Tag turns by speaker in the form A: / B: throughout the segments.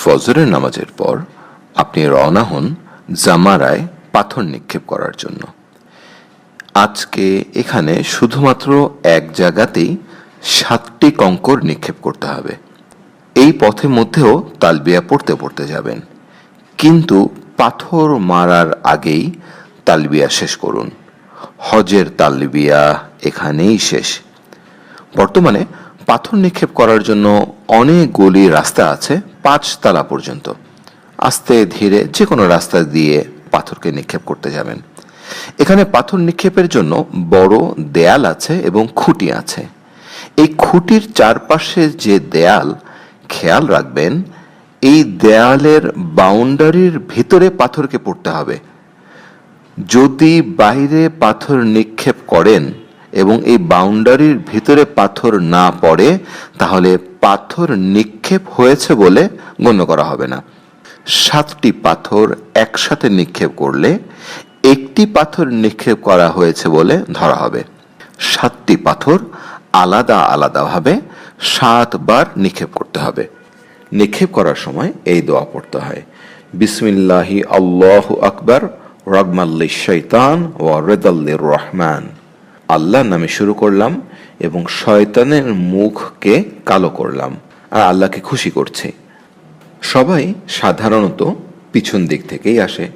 A: ফজরের নামাজের পর আপনি রওনা হন জামারায় পাথর নিক্ষেপ করার জন্য। আজকে এখানে শুধুমাত্র এক জায়গাতেই সাতটি কঙ্কর নিক্ষেপ করতে হবে। এই পথে মধ্যেও তালবিয়া পড়তে পড়তে যাবেন। কিন্তু পাথর মারার আগেই তালবিয়া শেষ করুন। হজের তালবিয়া এখানেই শেষ। বর্তমানে পাথর নিক্ষেপ করার জন্য অনেকগুলি রাস্তা আছে। পাঁচ তালা পর্যন্ত। আস্তে ধীরে যে কোনো রাস্তা দিয়ে পাথরকে নিক্ষেপ করতে যাবেন। এখানে পাথর নিক্ষেপের জন্য বড় দেয়াল আছে এবং খুঁটি আছে। এই খুঁটির চারপাশে যে দেয়াল, খেয়াল রাখবেন, এই দেয়ালের বাউন্ডারির ভিতরে পাথরকে পড়তে হবে। যদি বাইরে পাথর নিক্ষেপ করেন এবং এই বাউন্ডারির ভিতরে পাথর না পড়ে, তাহলে পাথর নিক্ষেপ হয়েছে বলে গণ্য করা হবে না। সাতটি পাথর একসাথে নিক্ষেপ করলে একটি পাথর নিক্ষেপ করা হয়েছে বলে ধরা হবে। সাতটি পাথর আলাদা আলাদাভাবে সাতবার নিক্ষেপ করতে হবে। নিক্ষেপ করার সময় এই দোয়া পড়তে হয়। বিসমিল্লাহি আল্লাহ আকবর রগমাল্লি শৈতান ও রেদাল্লির রহমান আল্লাহর নামে শুরু করলাম এবং শয়তানের মুখকে কালো করলাম আর আল্লাহকে খুশি করছে। সবাই সাধারণত পিছন দিক থেকেই আসে।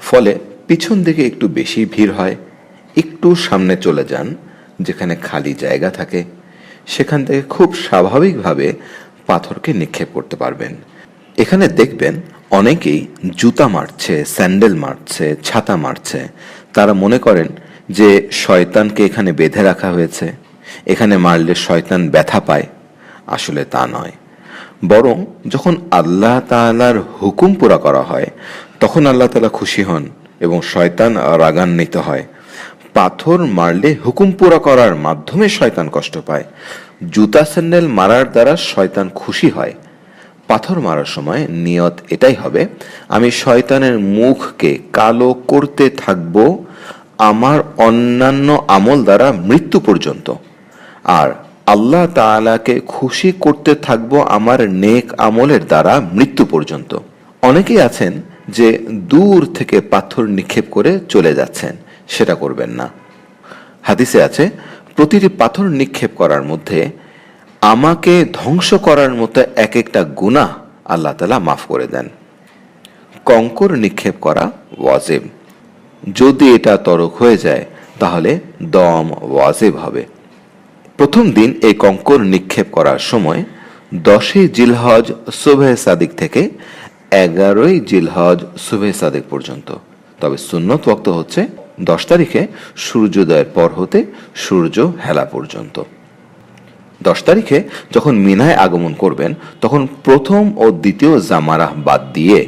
A: ফলে পিছন দিকে একটু বেশি ভিড় হয়। একটু সামনে চলে যান, যেখানে খালি জায়গা থাকে। সেখান থেকে খুব স্বাভাবিকভাবে পাথরকে নিক্ষেপ করতে পারবেন। এখানে দেখবেন অনেকেই জুতা মারছে, স্যান্ডেল মারছে, ছাতা মারছে। তারা মনে করেন যে শয়তানকে এখানে বেঁধে রাখা হয়েছে, এখানে মারলে শয়তান ব্যথা পায়। আসলে তা নয়। বরং যখন আল্লাহ তাআলার হুকুম পুরা করা হয়, তখন আল্লাহ তাআলা খুশি হন এবং শয়তান রাগান্বিত হয়। পাথর মারলে হুকুম পুরা করার মাধ্যমে শয়তান কষ্ট পায়। জুতা স্যান্ডেল মারার দ্বারা শয়তান খুশি হয়। পাথর মারার সময় নিয়ত এটাই হবে, আমি শয়তানের মুখকে কালো করতে থাকব আমার অন্যান্য আমল দ্বারা মৃত্যু পর্যন্ত। আর আল্লাহ তালাকে খুশি করতে থাকব আমার নেক আমলের দ্বারা মৃত্যু পর্যন্ত। অনেকেই আছেন যে দূর থেকে পাথর নিক্ষেপ করে চলে যাচ্ছেন, সেটা করবেন না। হাদিসে আছে, প্রতিটি পাথর নিক্ষেপ করার মধ্যে আমাকে ধ্বংস করার মতো এক একটা গুনাহ আল্লাহ তালা মাফ করে দেন। কঙ্কর নিক্ষেপ করা ওয়াজেব। যদি এটা তরক হয়ে যায়, তাহলে দম ওয়াজেব হবে। প্রথম দিন এই কঙ্কর নিক্ষেপ করার সময় দশই জিলহজ সুবে সাদিক থেকে এগারোই জিলহজ সুবে সাদিক পর্যন্ত। তবে সুন্নত ওক্ত হচ্ছে দশ তারিখে সূর্যোদয়ের পর হতে সূর্য হেলা পর্যন্ত। দশ তারিখে যখন মিনায় আগমন করবেন, তখন প্রথম ও দ্বিতীয় জামারাহ বাদ দিয়ে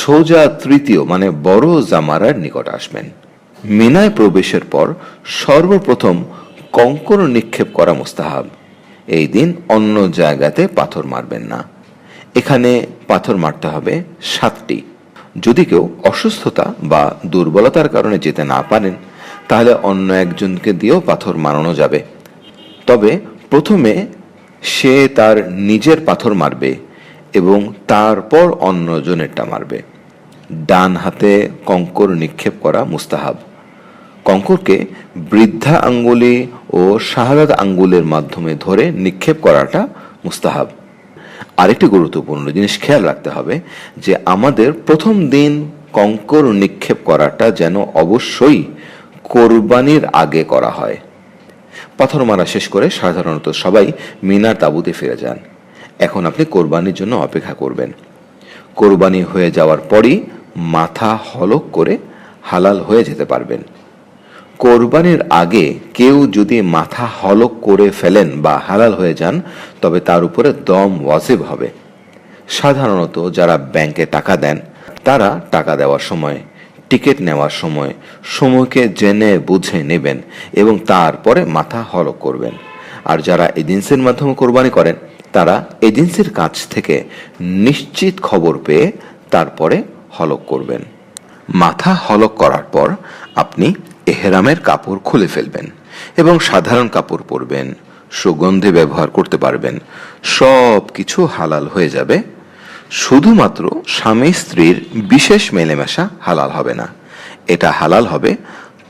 A: সোজা তৃতীয় মানে বড় জামারার নিকট আসবেন। মিনায় প্রবেশের পর সর্বপ্রথম কঙ্কর নিক্ষেপ করা মুস্তাহাব। এই দিন অন্য জায়গাতে পাথর মারবেন না। এখানে পাথর মারতে হবে সাতটি। যদি কেউ অসুস্থতা বা দুর্বলতার কারণে যেতে না পারেন, তাহলে অন্য একজনকে দিয়েও পাথর মারানো যাবে। তবে প্রথমে সে তার নিজের পাথর মারবে এবং তারপর অন্যজনেরটা মারবে। ডান হাতে কঙ্কর নিক্ষেপ করা মুস্তাহাব। কঙ্করকে বৃদ্ধা আঙ্গুলি ও শাহাদাত আঙ্গুলের মাধ্যমে ধরে নিক্ষেপ করাটা মুস্তাহাব। আরেকটি গুরুত্বপূর্ণ জিনিস খেয়াল রাখতে হবে যে আমাদের প্রথম দিন কঙ্কর নিক্ষেপ করাটা যেন অবশ্যই কোরবানির আগে করা হয়। পাথর মারা শেষ করে সাধারণত সবাই মিনার তাঁবুতে ফিরে যান। এখন আপনি কোরবানির জন্য অপেক্ষা করবেন। কোরবানি হয়ে যাওয়ার পরই মাথা হলক করে হালাল হয়ে যেতে পারবেন। কোরবানির আগে কেউ যদি মাথা হলক করে ফেলেন বা হালাল হয়ে যান, তবে তার উপরে দম ওয়াজিব হবে। সাধারণত যারা ব্যাংকে টাকা দেন, তারা টাকা দেওয়ার সময় টিকিট নেওয়ার সময় সময়কে জেনে বুঝে নেবেন এবং তারপরে মাথা হলক করবেন। আর যারা এজেন্সির মাধ্যমে কোরবানি করেন, তারা এজেন্সির কাছ থেকে নিশ্চিত খবর পেয়ে তারপরে হলক করবেন। মাথা হলক করার পর আপনি এহেরামের কাপড় খুলে ফেলবেন এবং সাধারণ কাপড় পরবেন, সুগন্ধি ব্যবহার করতে পারবেন সব কিছু হালাল হয়ে যাবে। শুধুমাত্র স্বামী স্ত্রীর বিশেষ মেলেমেশা হালাল হবে না। এটা হালাল হবে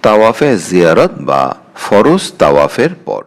A: তাওয়াফে জিয়ারত বা ফরজ তাওয়াফের পর।